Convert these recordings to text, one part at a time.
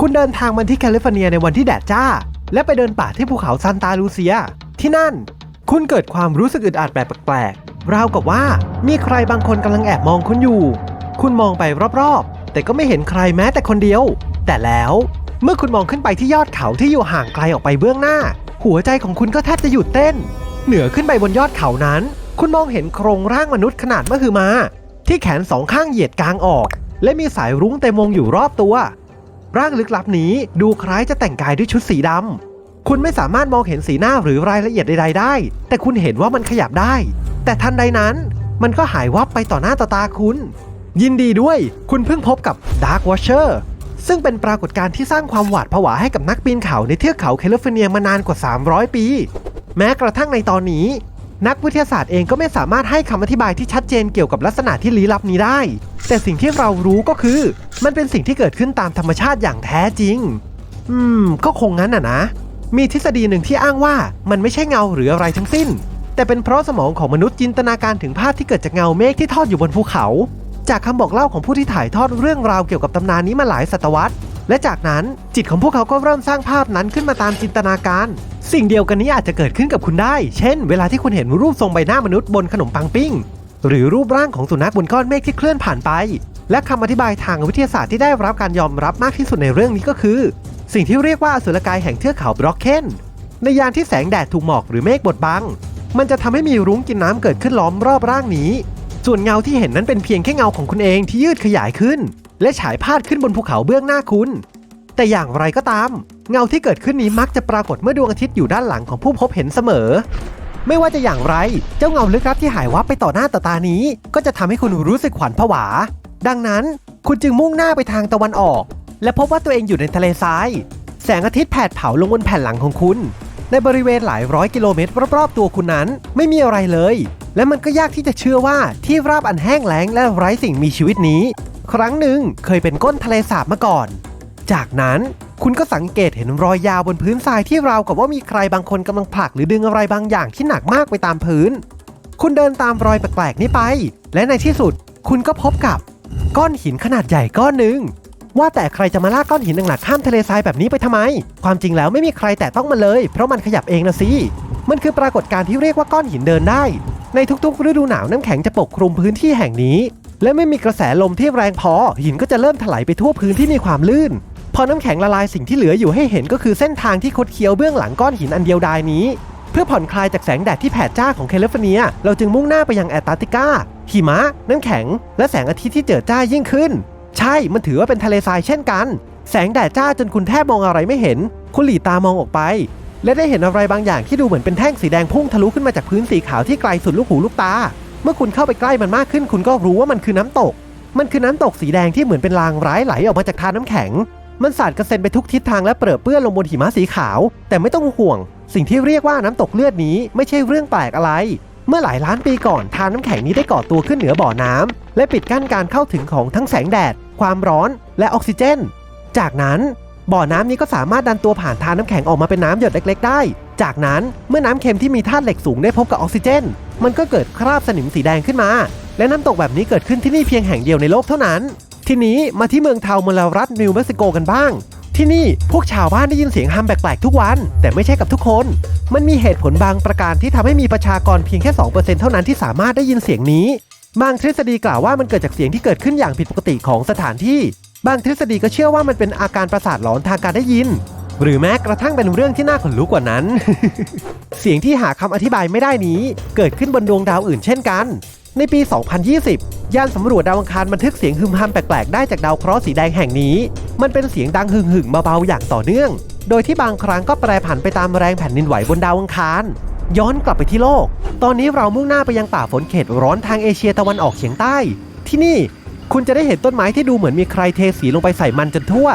คุณเดินทางมาที่แคลิฟอร์เนียในวันที่แดดจ้า และไปเดินป่าที่ภูเขาซานตาลูเซีย ที่นั่น คุณเกิดความรู้สึกอึดอัดแบบแปลกๆราวกับว่ามีใครบางคนกำลังแอบมองคุณอยู่ คุณมองไปรอบๆ แต่ก็ไม่เห็นใครแม้แต่คนเดียว แต่แล้วเมื่อคุณมองขึ้นไปที่ยอดเขาที่อยู่ห่างไกลออกไปเบื้องหน้า หัวใจของคุณก็แทบจะหยุดเต้น เหนือขึ้นไปบนยอดเขานั้น คุณมองเห็นโครงร่างมนุษย์ขนาดมหึมา ที่แขนสองข้างเหยียดกลางออก และมีสายรุ้งเต็มวงอยู่รอบตัว ร่างลึกลับนี้ดูคล้ายจะแต่งกายด้วยชุดสีดำ คุณไม่สามารถมองเห็นสีหน้าหรือรายละเอียดใดๆได้ แต่คุณเห็นว่ามันขยับได้ แต่ทันใดนั้น มันก็หายวับไปต่อหน้าต่อตาคุณ ยินดีด้วย คุณเพิ่งพบกับ Dark Watcher ซึ่งเป็นปรากฏการณ์ที่สร้างความหวาดผวาให้กับนักปีนเขาในเทือกเขาแคลิฟอร์เนียมานานกว่า 300 ปี แม้กระทั่งในตอนนี้ นักวิทยาศาสตร์เองก็ไม่สามารถให้คำอธิบายที่ชัดเจนเกี่ยวกับลักษณะที่ลี้ลับนี้ได้ แต่สิ่งที่เรารู้ก็คือ มันเป็นสิ่งที่เกิดขึ้นตามธรรมชาติอย่างแท้จริง อืม ก็คงงั้นอะนะ มีทฤษฎีหนึ่งที่อ้างว่ามันไม่ใช่เงาหรืออะไรทั้งสิ้น แต่เป็นเพราะสมองของมนุษย์จินตนาการถึงภาพที่เกิดจากเงาเมฆที่ทอดอยู่บนภูเขา จากคำบอกเล่าของผู้ที่ถ่ายทอดเรื่องราวเกี่ยวกับตำนานนี้มาหลายศตวรรษ และจากนั้นจิตของพวกเขาก็เริ่มสร้างภาพนั้นขึ้นมาตามจินตนาการ สิ่งเดียวกันนี้อาจจะเกิดขึ้นกับคุณได้ เช่น เวลาที่คุณเห็นรูปทรงใบหน้ามนุษย์บนขนมปังปิ้ง หรือรูปร่างของสุนัขบนก้อนเมฆที่เคลื่อนผ่านไป และคำอธิบายทางวิทยาศาสตร์ที่ได้รับการยอมรับมากที่สุดในเรื่องนี้ก็คือ สิ่งที่เรียกว่าอสุรกายแห่งเทือกเขาบล็อกเคนในยามที่แสงแดดถูกหมอกหรือเมฆบดบัง มันจะทำให้มีรุ้งกินน้ำเกิดขึ้นล้อมรอบร่างนี้ ส่วนเงาที่เห็นนั้นเป็นเพียงแค่เงาของคุณเองที่ยืดขยายขึ้น และฉายพาดขึ้นบนภูเขาเบื้องหน้าคุณ แต่อย่างไรก็ตาม เงาที่เกิดขึ้นนี้มักจะปรากฏเมื่อดวงอาทิตย์อยู่ด้านหลังของผู้พบเห็นเสมอ ไม่ว่าจะอย่างไร เจ้าเงาลึกลับที่หายวับไปต่อหน้าต่อตานี้ ก็จะทำให้คุณรู้สึกขวัญผวา ดังนั้นคุณจึงมุ่งหน้าไปทางตะวันออก และพบว่าตัวเองอยู่ในทะเลทราย แสงอาทิตย์แผดเผาลงบนแผ่นหลังของคุณ ในบริเวณหลายร้อยกิโลเมตรรอบๆตัวคุณนั้นไม่มีอะไรเลยและมันก็ยากที่จะเชื่อว่าที่ราบอันแห้งแล้งและไร้สิ่งมีชีวิตนี้ ครั้งหนึ่งเคยเป็นก้นทะเลสาบมาก่อน จากนั้นคุณก็สังเกตเห็นรอยยาวบนพื้นทรายที่ราวกับว่ามีใครบางคนกำลังผลักหรือดึงอะไรบางอย่างที่หนักมากไปตามพื้น คุณเดินตามรอยแปลกๆนี้ไป และในที่สุดคุณก็พบกับก้อนหินขนาดใหญ่ก้อนหนึ่งว่าแต่ใครจะมาลากก้อนหินหนักๆข้ามทะเลทรายแบบนี้ไปทำไม ความจริงแล้วไม่มีใครแตะต้องมันเลย เพราะมันขยับเองนะสิ มันคือปรากฏการณ์ที่เรียกว่าก้อนหินเดินได้ ในทุกๆ ฤดูหนาวน้ำแข็งจะปกคลุมพื้นที่แห่งนี้ และไม่มีกระแสลมที่แรงพอ หินก็จะเริ่มถลายไปทั่วพื้นที่มีความลื่น พอน้ำแข็งละลายสิ่งที่เหลืออยู่ให้เห็นก็คือเส้นทางที่คดเคี้ยวเบื้องหลังก้อนหินอันเดียวดายนี้ เพื่อผ่อนคลายจากแสงแดดที่แผดจ้าของแคลิฟอร์เนีย เราจึงมุ่งหน้าไปยังแอตาร์กติกาหิมะ น้ำแข็ง และแสงอาทิตย์ที่เจิดจ้ายิ่งขึ้น ใช่ มันถือว่าเป็นทะเลทรายเช่นกัน แสงแดดจ้าจนคุณแทบมองอะไรไม่เห็น คุณหลีตามองออกไป และได้เห็นอะไรบางอย่างที่ดูเหมือนเป็นแท่งสีแดงพุ่งทะลุขึ้นมาจากพื้นสีขาวที่ไกลสุดลูกหูลูกตา มื่อคุณเข้าไปใกล้มันมากขึ้น คุณก็รู้ว่ามันคือน้ำตก มันคือน้ำตกสีแดงที่เหมือนเป็นรางร้ายไหลออกมาจากทานน้ำแข็ง มันสาดกระเซ็นไปทุกทิศทางและเปรอะเปื้อนลงบนหิมะสีขาว แต่ไม่ต้องห่วง สิ่งที่เรียกว่าน้ำตกเลือดนี้ไม่ใช่เรื่องแปลกอะไร เมื่อหลายล้านปีก่อนทานน้ำแข็งนี้ได้ก่อตัวขึ้นเหนือบ่อน้ำและปิดกั้นการเข้าถึงของทั้งแสงแดด ความร้อน และออกซิเจน จากนั้นบ่อน้ำนี้ก็สามารถดันตัวผ่านทานน้ำแข็งออกมาเป็นน้ำหยดเล็ก ๆ ได้ จากนั้นเมื่อน้ำเค็มที่มีธาตุเหล็กสูงได้พบกับออกซิเจน มันก็เกิดคราบสนิมสีแดงขึ้นมา และน้ำตกแบบนี้เกิดขึ้นที่นี่เพียงแห่งเดียวในโลกเท่านั้น ทีนี้มาที่เมืองเทาเมลารัฐนิวเม็กซิโกกันบ้าง ที่นี่พวกชาวบ้านได้ยินเสียงฮัมแปลกๆทุกวัน แต่ไม่ใช่กับทุกคน มันมีเหตุผลบางประการที่ทำให้มีประชากรเพียงแค่2%เท่านั้นที่สามารถได้ยินเสียงนี้บางทฤษฎีกล่าวว่ามันเกิดจากเสียงที่เกิดขึ้นอย่างผิดปกติของสถานที่ บางทฤษฎีก็เชื่อว่ามันเป็นอาการประสาทหลอนทางการได้ยิน หรือแม้กระทั่งเป็นเรื่องที่น่าขนลุกกว่านั้น เสียงที่หาคำอธิบายไม่ได้นี้ เกิดขึ้นบนดวงดาวอื่นเช่นกัน ในปี 2020 ยานสำรวจดาวอังคารบันทึกเสียงฮึมฮัมแปลกๆได้จากดาวเคราะห์สีแดงแห่งนี้ มันเป็นเสียงดังหึ่งๆเบาๆอย่างต่อเนื่อง โดยที่บางครั้งก็แปรผันไปตามแรงแผ่นดินไหวบนดาวอังคาร ย้อนกลับไปที่โลก ตอนนี้เรามุ่งหน้าไปยังป่าฝนเขตร้อนทางเอเชียตะวันออกเฉียงใต้ ที่นี่คุณจะได้เห็นต้นไม้ที่ดูเหมือนมีใครเทสีลงไปใส่มันจนทั่ว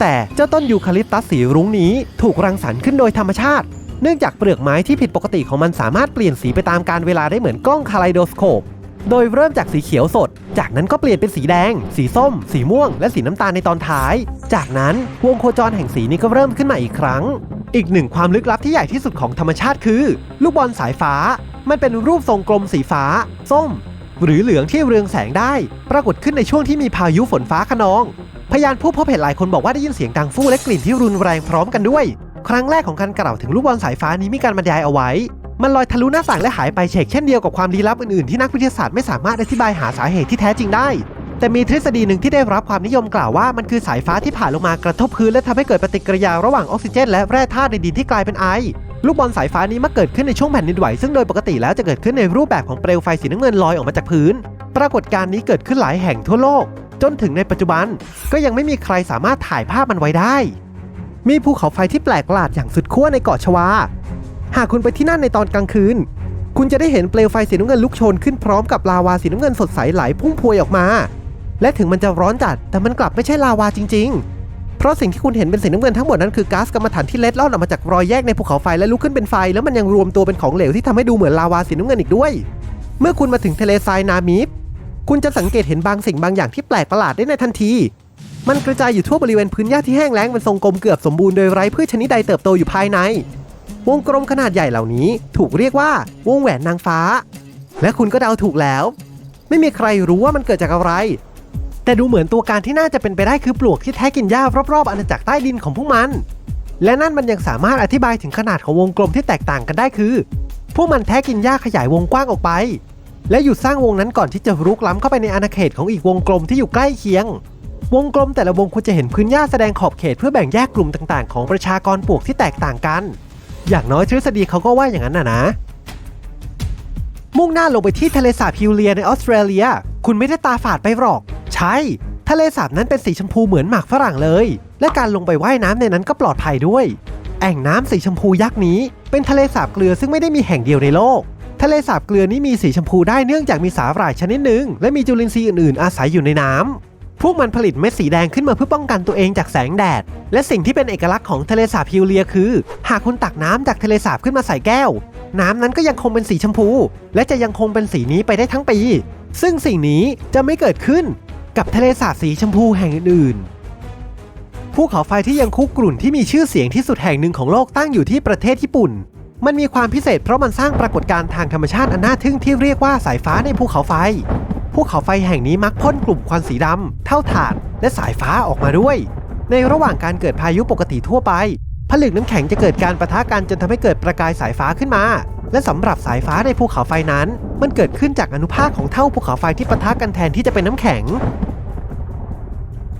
แต่เจ้าต้นยูคาลิปตัสสีรุ้งนี้ถูกรังสรรค์ขึ้นโดยธรรมชาติ เนื่องจากเปลือกไม้ที่ผิดปกติของมันสามารถเปลี่ยนสีไปตามการเวลาได้เหมือนกล้องคาไลโดสโคป โดยเริ่มจากสีเขียวสด จากนั้นก็เปลี่ยนเป็นสีแดง สีส้ม สีม่วง และสีน้ำตาลในตอนท้าย จากนั้นวงโคจรแห่งสีนี้ก็เริ่มขึ้นมาอีกครั้ง อีกหนึ่งความลึกลับที่ใหญ่ที่สุดของธรรมชาติคือ ลูกบอลสายฟ้า มันเป็นรูปทรงกลมสีฟ้า ส้ม หรือเหลืองที่เรืองแสงได้ ปรากฏขึ้นในช่วงที่มีพายุฝนฟ้าขนอง พยานผู้พบเห็นหลายคนบอกว่าได้ยินเสียงดังฟู่และกลิ่นที่รุนแรงพร้อมกันด้วย ครั้งแรกของการกล่าวถึงลูกบอลสายฟ้านี้มีการบรรยายเอาไว้ มันลอยทะลุหน้าต่างและหายไปเฉกเช่นเดียวกับความลี้ลับอื่นๆที่นักวิทยาศาสตร์ไม่สามารถอธิบายหาสาเหตุที่แท้จริงได้ แต่มีทฤษฎีหนึ่งที่ได้รับความนิยมกล่าวว่ามันคือสายฟ้าที่ผ่านลงมากระทบพื้นและทำให้เกิดปฏิกิริยาระหว่างออกซิเจน และแร่ธาตุในดินที่กลายเป็นไอลูกบอลสายฟ้านี้มักเกิดขึ้นในช่วงแผ่นดินไหวซึ่งโดยปกติแล้วจะเกิดขึ้นในรูปแบบของเปลวไฟสีน้ำเงินลอยออกมาจากพื้น ปรากฏการณ์นี้เกิดขึ้นหลายแห่งทั่วโลก จนถึงในปัจจุบัน ก็ยังไม่มีใครสามารถถ่ายภาพมันไว้ได้ มีภูเขาไฟที่แปลกประหลาดอย่างสุดขั้วในเกาะชวา หากคุณไปที่นั่นในตอนกลางคืน คุณจะได้เห็นเปลวไฟสีน้ำเงินลุกโชนขึ้นพร้อมกับลาวาสีน้ำเงินสดใสไหลพุ่งพวยออกมา และถึงมันจะร้อนจัด แต่มันกลับไม่ใช่ลาวาจริง ๆ เพราะสิ่งที่คุณเห็นเป็นสีน้ำเงินทั้งหมดนั้นคือก๊าซกัมมันถันที่เล็ดลอดออกมาจากรอยแยกในภูเขาไฟและลุกขึ้นเป็นไฟ แล้วมันยังรวมตัวเป็นของเหลวที่ทำให้ดูเหมือนลาวาสีน้ำเงินอีกด้วย เมื่อคุณมาถึงทะเลทรายนามิฟคุณจะสังเกตเห็นบางสิ่งบางอย่างที่แปลกประหลาดได้ในทันที มันกระจายอยู่ทั่วบริเวณพื้นหญ้าที่แห้งแล้งเป็นทรงกลมเกือบสมบูรณ์โดยไร้พืชชนิดใดเติบโตอยู่ภายใน วงกลมขนาดใหญ่เหล่านี้ถูกเรียกว่าวงแหวนนางฟ้า และคุณก็เดาถูกแล้ว ไม่มีใครรู้ว่ามันเกิดจากอะไร แต่ดูเหมือนตัวการที่น่าจะเป็นไปได้คือปลวกที่แท้กินหญ้ารอบๆอาณาจักรใต้ดินของพวกมัน และนั่นมันยังสามารถอธิบายถึงขนาดของวงกลมที่แตกต่างกันได้คือ พวกมันแท้กินหญ้าขยายวงกว้างออกไป และหยุดสร้างวงนั้นก่อนที่จะรุกล้ำเข้าไปในอาณาเขตของอีกวงกลมที่อยู่ใกล้เคียง วงกลมแต่ละวงควรจะเห็นพื้นหญ้าแสดงขอบเขตเพื่อแบ่งแยกกลุ่มต่างๆ ของประชากรปลวกที่แตกต่างกัน อย่างน้อยทฤษฎีเขาก็ว่าอย่างนั้นนะนะ มุ่งหน้าลงไปที่ทะเลสาบฮิวเลียในออสเตรเลีย คุณไม่ได้ตาฝาดไปหรอก ใช่ ทะเลสาบนั้นเป็นสีชมพูเหมือนหมากฝรั่งเลย และการลงไปว่ายน้ำในนั้นก็ปลอดภัยด้วย แอ่งน้ำสีชมพูยักษ์นี้ เป็นทะเลสาบเกลือซึ่งไม่ได้มีแห่งเดียวในโลกทะเลสาบเกลือนี้มีสีชมพูได้เนื่องจากมีสาหร่ายชนิดหนึ่งและมีจุลินทรีย์อื่นๆ อาศัยอยู่ในน้ำ พวกมันผลิตเม็ดสีแดงขึ้นมาเพื่อป้องกันตัวเองจากแสงแดด และสิ่งที่เป็นเอกลักษณ์ของทะเลสาบฮิวเลียคือ หากคุณตักน้ำจากทะเลสาบขึ้นมาใส่แก้ว น้ำนั้นก็ยังคงเป็นสีชมพู และจะยังคงเป็นสีนี้ไปได้ทั้งปี ซึ่งสิ่งนี้จะไม่เกิดขึ้นกับทะเลสาบสีชมพูแห่งอื่นๆภูเขาไฟที่ยังคุกรุ่นที่มีชื่อเสียงที่สุดแห่งหนึ่งของโลกตั้งอยู่ที่ประเทศญี่ปุ่น มันมีความพิเศษเพราะมันสร้างปรากฏการณ์ทางธรรมชาติอันน่าทึ่งที่เรียกว่าสายฟ้าในภูเขาไฟ ภูเขาไฟแห่งนี้มักพ่นกลุ่มควันสีดำ เท่าถ่าน และสายฟ้าออกมาด้วย ในระหว่างการเกิดพายุปกติทั่วไป ผลึกน้ำแข็งจะเกิดการประทะกันจนทำให้เกิดประกายสายฟ้าขึ้นมา และสำหรับสายฟ้าในภูเขาไฟนั้น มันเกิดขึ้นจากอนุภาคของเท่าภูเขาไฟที่ปะทะกันแทนที่จะเป็นน้ำแข็ง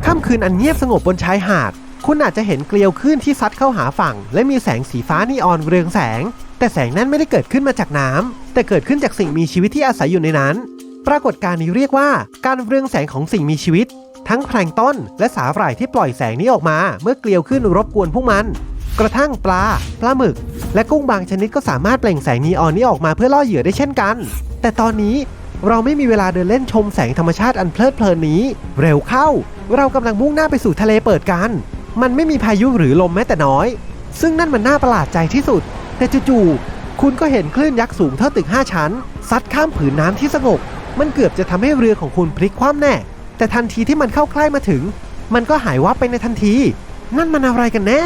ค่ำคืนอันเงียบสงบบนชายหาด คุณอาจจะเห็นเกลียวคลื่นที่ซัดเข้าหาฝั่ง และมีแสงสีฟ้านีออนเรืองแสง แต่แสงนั้นไม่ได้เกิดขึ้นมาจากน้ำแต่เกิดขึ้นจากสิ่งมีชีวิตที่อาศัยอยู่ในนั้น ปรากฏการณ์นี้เรียกว่าการเรืองแสงของสิ่งมีชีวิต ทั้งแพลงต้นและสาหร่ายที่ปล่อยแสงนี้ออกมา เมื่อเกลียวขึ้นรบกวนพวกมัน กระทั่งปลาปลาหมึก และกุ้งบางชนิดก็สามารถเปล่งแสงนีออนนี้ออกมาเพื่อล่อเหยื่อได้เช่นกัน แต่ตอนนี้เราไม่มีเวลาเดินเล่นชมแสงธรรมชาติอันเพลิดเพลินนี้ เร็วเข้า เรากำลังมุ่งหน้าไปสู่ทะเลเปิดกัน มันไม่มีพายุหรือลมแม้แต่น้อย ซึ่งนั่นมันน่าประหลาดใจที่สุด แต่จู่ๆคุณก็เห็นคลื่นยักษ์สูงเท่าตึก 5 ชั้น ซัดข้ามผืนน้ำที่สงบ มันเกือบจะทำให้เรือของคุณพลิกคว่ำแน่ แต่ทันทีที่มันเข้าใกล้มาถึง มันก็หายวับไปในทันที นั่นมันอะไรกันแน่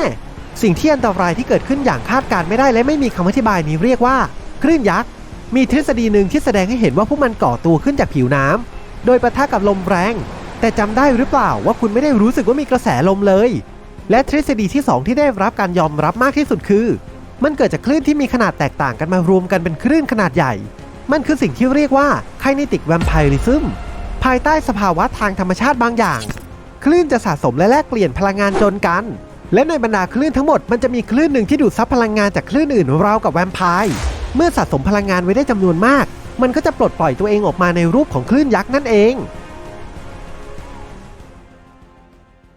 สิ่งที่อันตรายที่เกิดขึ้นอย่างคาดการไม่ได้และไม่มีคำอธิบายนี้เรียกว่าคลื่นยักษ์ มีทฤษฎีหนึ่งที่แสดงให้เห็นว่าพวกมันก่อตัวขึ้นจากผิวน้ำโดยปะทะกับลมแรง แต่จำได้หรือเปล่าว่าคุณไม่ได้รู้สึกว่ามีกระแสลมเลย และทฤษฎีที่ 2 ที่ได้รับการยอมรับมากที่สุดคือ มันเกิดจากคลื่นที่มีขนาดแตกต่างกันมารวมกันเป็นคลื่นขนาดใหญ่ มันคือสิ่งที่เรียกว่าไคเนติกแวมไพริซึมภายใต้สภาวะทางธรรมชาติบางอย่าง คลื่นจะสะสมและแลกเปลี่ยนพลังงานจนกัน และในบรรดาคลื่นทั้งหมดมันจะมีคลื่นหนึ่งที่ดูดซับพลังงานจากคลื่นอื่นราวกับแวมไพร์เมื่อสะสมพลังงานไว้ได้จำนวนมาก มันก็จะปลดปล่อยตัวเองออกมาในรูปของคลื่นยักษ์นั่นเอง